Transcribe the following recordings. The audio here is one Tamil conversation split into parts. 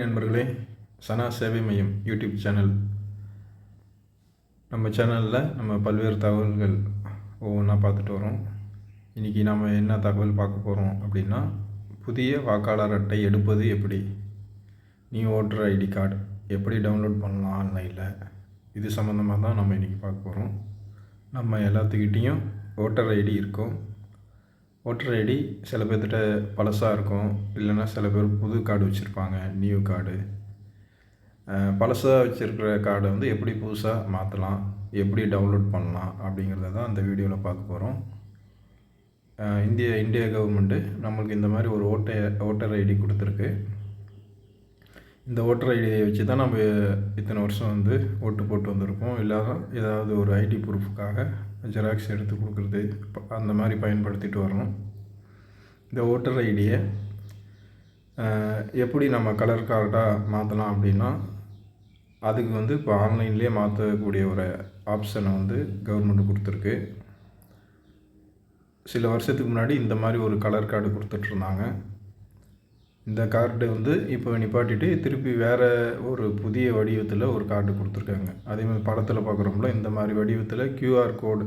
நண்பர்களே சனா சேவை மையம் யூடியூப் சேனல். நம்ம சேனலில் நம்ம பல்வேறு தகவல்கள் ஒவ்வொன்றா பார்த்துட்டு வரோம். இன்றைக்கி நாம் என்ன தகவல் பார்க்க போகிறோம் அப்படின்னா புதிய வாக்காளர் அட்டை எடுப்பது எப்படி? நியூ ஓட்டர் ஐடி கார்டு எப்படி டவுன்லோட் பண்ணலாம் ஆன்லைனில் இது சம்மந்தமாக தான் நம்ம இன்றைக்கி பார்க்க போகிறோம் நம்ம எல்லாத்துக்கிட்டேயும் ஓட்டர் ஐடி இருக்கும். ஓட்டர் ஐடி சில பேர்த்திட்ட பழசாக இருக்கும். இல்லைன்னா சில பேர் புது கார்டு வச்சுருப்பாங்க நியூ கார்டு பழசாக வச்சுருக்கிற கார்டை வந்து எப்படி புதுசாக மாற்றலாம் எப்படி டவுன்லோட் பண்ணலாம் அப்படிங்கிறத தான் அந்த வீடியோவில் பார்க்க போகிறோம் இந்திய இந்திய கவர்மெண்ட்டு நம்மளுக்கு இந்த மாதிரி ஒரு ஓட்டை ஓட்டர் ஐடி கொடுத்துருக்கு. இந்த ஓட்டர் ஐடியை வச்சு தான் நம்ம இத்தனை வருஷம் வந்து ஓட்டு போட்டு வந்திருப்போம் இல்லாத ஏதாவது ஒரு ஐடி ப்ரூஃபுக்காக ஜெராக்ஸ் எடுத்து கொடுக்குறது அந்த மாதிரி பயன்படுத்திட்டு வரணும். இந்த ஓட்டர் ஐடியை எப்படி நம்ம கலர் கார்டாக மாற்றலாம் அப்படின்னா அதுக்கு வந்து இப்போ ஆன்லைன்லேயே மாற்றக்கூடிய ஒரு ஆப்ஷனை வந்து கவர்மெண்ட் கொடுத்துருக்கு. சில வருஷத்துக்கு முன்னாடி இந்த மாதிரி ஒரு கலர் கார்டு கொடுத்துட்ருந்தாங்க இந்த கார்டு வந்து இப்போ நிப்பாட்டிட்டு திருப்பி வேறு ஒரு புதிய வடிவத்தில் ஒரு கார்டு கொடுத்துருக்காங்க. அதே மாதிரி படத்தில் பார்க்குறோம்ல இந்த மாதிரி வடிவத்தில் கியூஆர் கோடு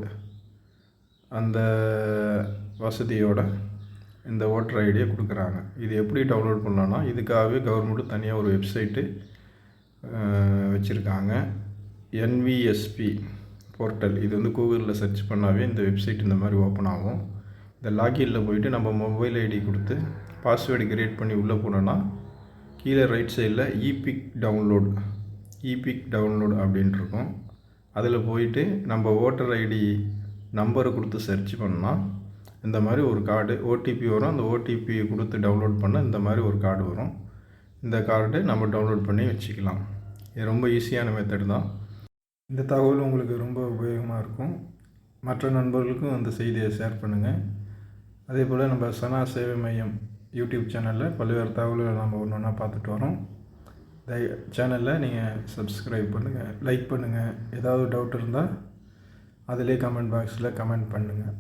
அந்த வசதியோட இந்த ஓட்டர் ஐடியை கொடுக்குறாங்க. இது எப்படி டவுன்லோட் பண்ணலான்னா இதுக்காகவே கவர்மெண்ட்டு தனியாக ஒரு வெப்சைட்டு வச்சுருக்காங்க. என்விஎஸ்பி போர்ட்டல் இது வந்து கூகுளில் சர்ச் பண்ணாவே இந்த வெப்சைட் இந்த மாதிரி ஓப்பன் ஆகும். இந்த லாகின்ல போயிட்டு நம்ம மொபைல் ஐடி கொடுத்து பாஸ்வேர்டு கிரியேட் பண்ணி உள்ளே போனோன்னா கீழே ரைட் சைடில் இபிக் டவுன்லோட் இபிக் டவுன்லோட் அப்படின்ட்டு இருக்கும். அதில் போயிட்டு நம்ம ஓட்டர் ஐடி நம்பரை கொடுத்து சர்ச் பண்ணால் இந்த மாதிரி ஒரு கார்டு ஓடிபி வரும். அந்த ஓடிபியை கொடுத்து டவுன்லோட் பண்ண இந்த மாதிரி ஒரு கார்டு வரும். இந்த கார்டு நம்ம டவுன்லோட் பண்ணி வச்சுக்கலாம். இது ரொம்ப ஈஸியான மெத்தட் தான். இந்த தகவல் உங்களுக்கு ரொம்ப உபயோகமாக இருக்கும். மற்ற நண்பர்களுக்கும் அந்த செய்தியை ஷேர் பண்ணுங்கள் அதே போல் நம்ம சனா சேவை மையம் யூடியூப் சேனலில் பல்வேறு தகவல்களை நம்ம ஒன்று ஒன்றா பார்த்துட்டு வரோம். தய சேனலில் நீங்கள் சப்ஸ்கிரைப் பண்ணுங்கள் லைக் பண்ணுங்கள் ஏதாவது டவுட் இருந்தால் அதிலே கமெண்ட் பாக்ஸில் கமெண்ட் பண்ணுங்கள்